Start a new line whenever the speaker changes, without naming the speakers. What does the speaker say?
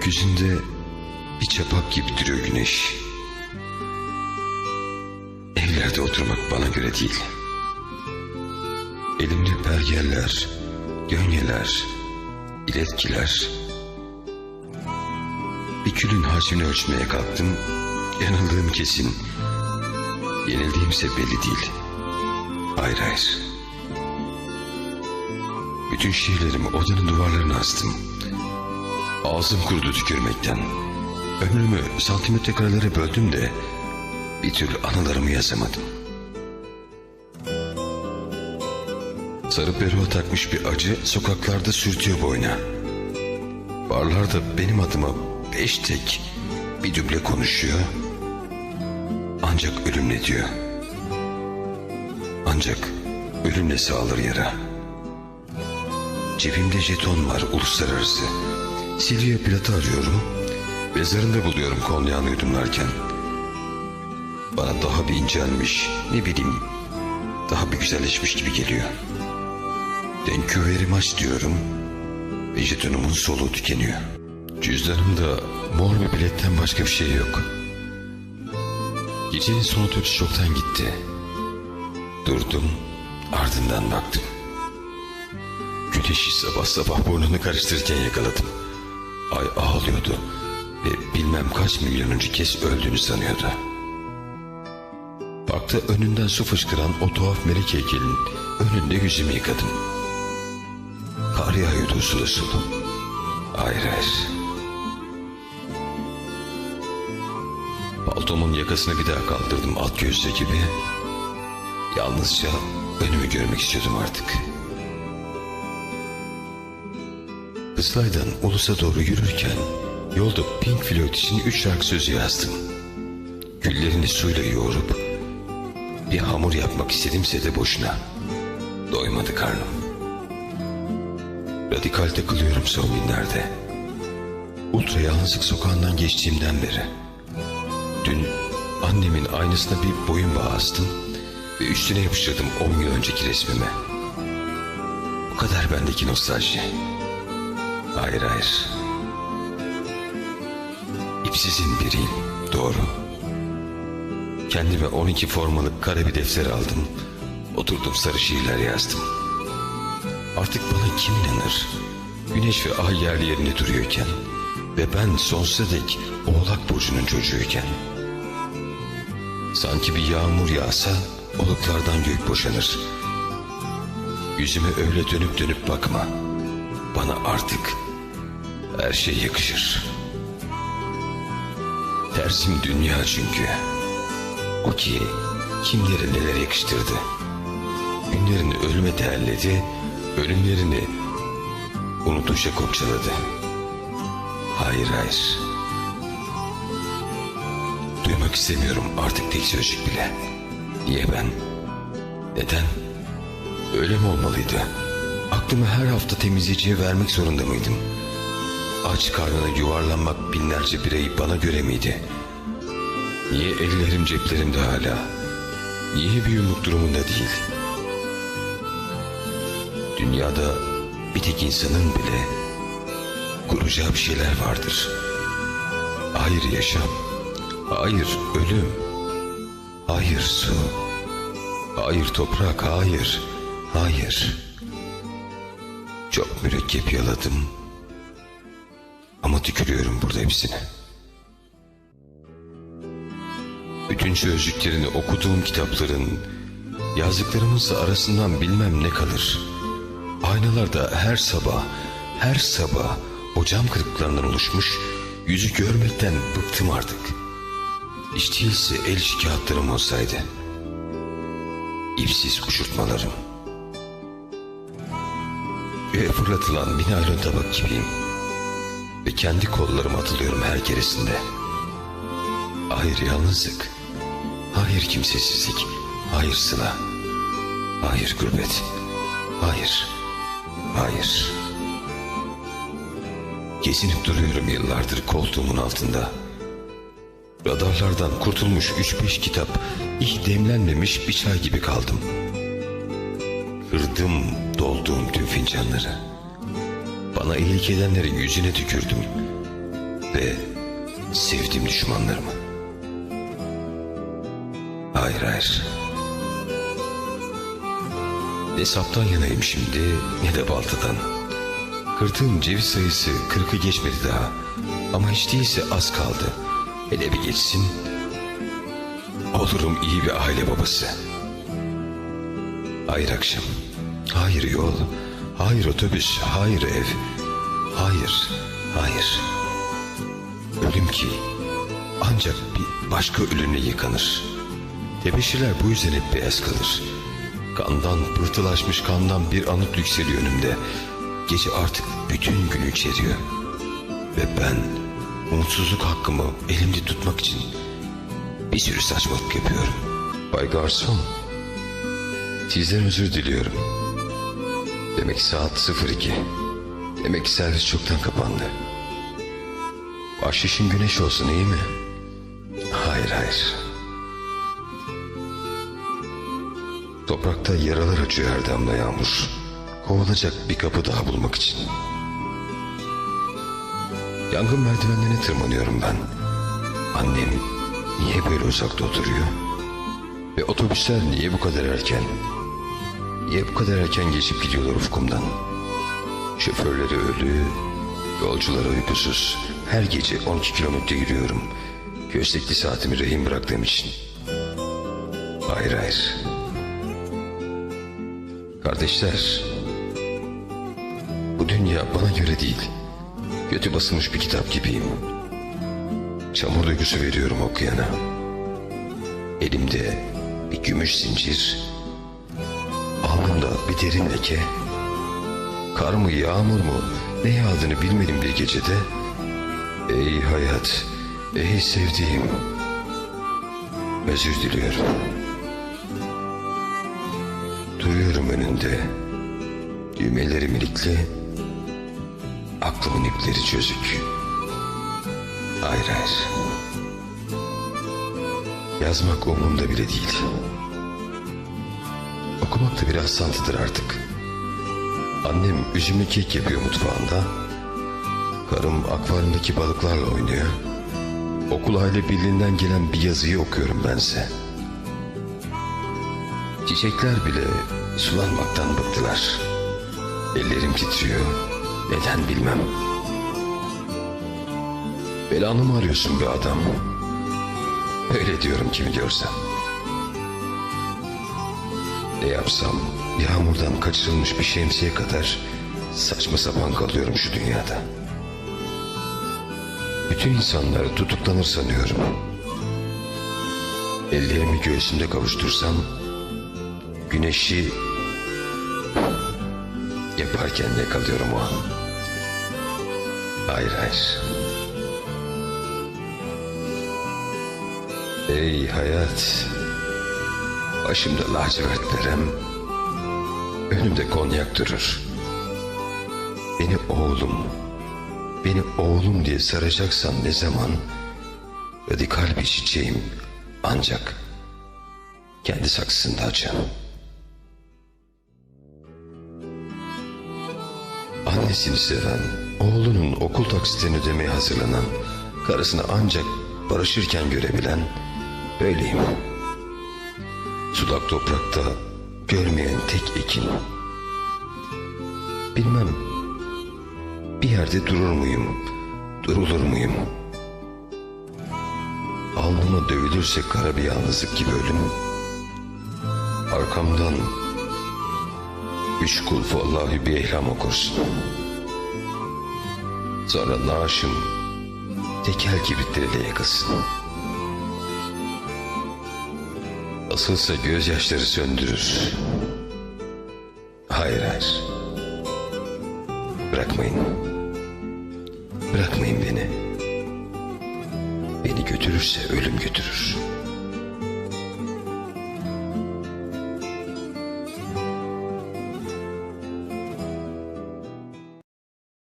Gökyüzünde bir çapak gibi duruyor güneş. Evlerde oturmak bana göre değil. Elimde pergeller, gönyeler, iletkiler. Bir külün hacmini ölçmeye kalktım. Yanıldığım kesin. Yenildiğimse belli değil. Hayır hayır. Bütün şiirlerimi odanın duvarlarına astım. Ağzım kurudu tükürmekten. Ömrümü santimetre karelere böldüm de bir türlü anılarımı yazamadım. Sarı peruğa takmış bir acı sokaklarda sürtüyor boyuna. Barlarda benim adıma beş tek bir duble konuşuyor. Ancak ölümle diyor. Ancak ölümle sağlar yara. Cebimde jeton var uluslararası. Silvia Plat'ı arıyorum. Mezarında buluyorum konyağını yudumlarken. Bana daha bir incelmiş, ne bileyim, daha bir güzelleşmiş gibi geliyor. Thank you much diyorum ve jetonumun soluğu tükeniyor. Cüzdanımda mor bir biletten başka bir şey yok. Gecenin son otobüsü çoktan gitti. Durdum, ardından baktım. Güneşi sabah sabah burnunu karıştırırken yakaladım. Ay ağlıyordu ve bilmem kaç milyonuncu kez öldüğünü sanıyordu. Baktı önünden su fışkıran o tuhaf melek heykelin önünde yüzümü yıkadım. Kar yağıyordu usul usul. Hayır hayır. Paltomun yakasını bir daha kaldırdım at göğüsle gibi. Yalnızca önümü görmek istiyordum artık. Kızılay'dan Ulus'a doğru yürürken yolda Pink Floyd için üç şarkı sözü yazdım. Güllerini suyla yoğurup bir hamur yapmak istedimse de boşuna. Doymadı karnım. Radikal takılıyorum son günlerde. Ultra yalnızlık sokağından geçtiğimden beri. Dün annemin aynısına bir boyun bağı astım ve üstüne yapıştırdım 10 yıl önceki resmime. Bu kadar bendeki nostalji. Hayır hayır. İpsizin biriyim. Doğru. Kendime 12 formalık kare bir defter aldım. Oturdum sarı şiirler yazdım. Artık bana kim inanır? Güneş ve ay yerli yerinde duruyorken ve ben sonsuza dek oğlak burcunun çocuğuyken. Sanki bir yağmur yağsa oluklardan gök boşanır. Yüzüme öyle dönüp dönüp bakma. Bana artık her şey yakışır. Tersim dünya çünkü. O ki kimlere neler yakıştırdı. Günlerini ölüme değerledi, ölümlerini unutuşa kopçaladı. Hayır hayır. Duymak istemiyorum artık tek sözcük bile. Niye ben? Neden? Öyle mi olmalıydı? Aklımı her hafta temizleyiciye vermek zorunda mıydım? Aç karnına yuvarlanmak binlerce birey bana göre miydi? Niye ellerim ceplerimde hala? Niye bir yumruk durumunda değil? Dünyada bir tek insanın bile kuracağı bir şeyler vardır. Hayır yaşam, hayır ölüm, hayır su, hayır toprak, hayır, hayır. Çok mürekkep yaladım ama tükürüyorum burada hepsini. Bütün sözcüklerini okuduğum kitapların, yazdıklarımızla arasından bilmem ne kalır. Aynalarda her sabah, her sabah o cam kırıklarından oluşmuş yüzü görmekten bıktım artık. Hiç değilse el işi kağıtlarım olsaydı. İpsiz uçurtmalarım. Ve fırlatılan bir naylon tabak gibiyim. Ve kendi kollarıma atılıyorum her keresinde. Hayır yalnızlık. Hayır kimsesizlik. Hayır sıla. Hayır gurbet. Hayır. Hayır. Gezinip duruyorum yıllardır koltuğumun altında. Radarlardan kurtulmuş üç beş kitap, ilk demlenmemiş bir çay gibi kaldım. Kırdım dolduğum tüm fincanları. Bana iyilik edenlerin yüzüne tükürdüm. ve sevdiğim düşmanlarımı. Hayır hayır. Ne saptan yanayım şimdi ne de baltadan. Kırdığım ceviz sayısı kırkı geçmedi daha. Ama hiç değilse az kaldı. Hele bir geçsin. Olurum iyi bir aile babası. Hayır akşam. Hayır yol. Hayır otobüs. Hayır ev. Hayır. Hayır. Ölüm ki ancak bir başka ölümle yıkanır. Tebeşirler bu yüzden hep beyaz kalır. Kandan pırtılaşmış kandan bir anıt yükseliyor önümde. Gece artık bütün günü içeriyor. Ve ben umutsuzluk hakkımı elimde tutmak için bir sürü saçmalık yapıyorum. Bay Garson, sizden özür diliyorum. Demek saat 02. Demek ki servis çoktan kapandı. Bahşişin güneş olsun iyi mi? Hayır hayır. Toprakta yaralar açıyor her damla yağmur. Kovalacak bir kapı daha bulmak için. Yangın merdivenlerine tırmanıyorum ben. Annem niye böyle uzakta oturuyor? Ve otobüsler niye bu kadar erken? Niye bu kadar erken geçip gidiyorlar ufkumdan? Şoförleri ölü, yolcuları uykusuz. Her gece 12 kilometre yürüyorum. Köstekli saatimi rehin bıraktığım için. Hayır hayır. Kardeşler, bu dünya bana göre değil. Kötü basılmış bir kitap gibiyim. Çamur duygusu veriyorum okuyana. Elimde bir gümüş zincir, alnımda bir derin leke. Kar mı yağmur mu ne yağdığını bilmedim bir gecede. Ey hayat, ey sevdiğim. Özür diliyorum. Duruyorum önünde. Düğmeleri milikli. Aklımın ipleri çözük. Hayır hayır. Yazmak umurumda bile değil. Okumak da bir rastlantıdır artık. Annem üzümlü kek yapıyor mutfağında. Karım akvaryumdaki balıklarla oynuyor. Okul aile birliğinden gelen bir yazıyı okuyorum bense. Çiçekler bile sulanmaktan bıktılar. Ellerim titriyor. Neden bilmem. Belanı mı arıyorsun be adam? Öyle diyorum kimi görsem. Ne yapsam yağmurdan kaçırılmış bir şemsiye kadar saçma sapan kalıyorum şu dünyada. Bütün insanlar tutuklanır sanıyorum. Ellerimi göğsümde kavuştursam güneşi yaparken yakalıyorum o an. Hayır hayır. Ey hayat. Başımda lacivert verem. Önümde konyak durur. Beni oğlum, beni oğlum diye saracaksan ne zaman radikal bir çiçeğim ancak kendi saksısında açan. Annesini seven, oğlunun okul taksitini ödemeye hazırlanan, karısını ancak barışırken görebilen böyleyim. Sulak toprakta görmeyen tek ekin. Bilmem bir yerde durur muyum, durulur muyum? Alnıma dövülürse kara bir yalnızlık gibi ölüm. Arkamdan üç kul vallahi bir ehlam okursun. Sonra naaşım tekel kibritleriyle yakasın. Asılsa gözyaşları söndürür. Hayır hayır. Bırakmayın. Bırakmayın beni. Beni götürürse ölüm götürür.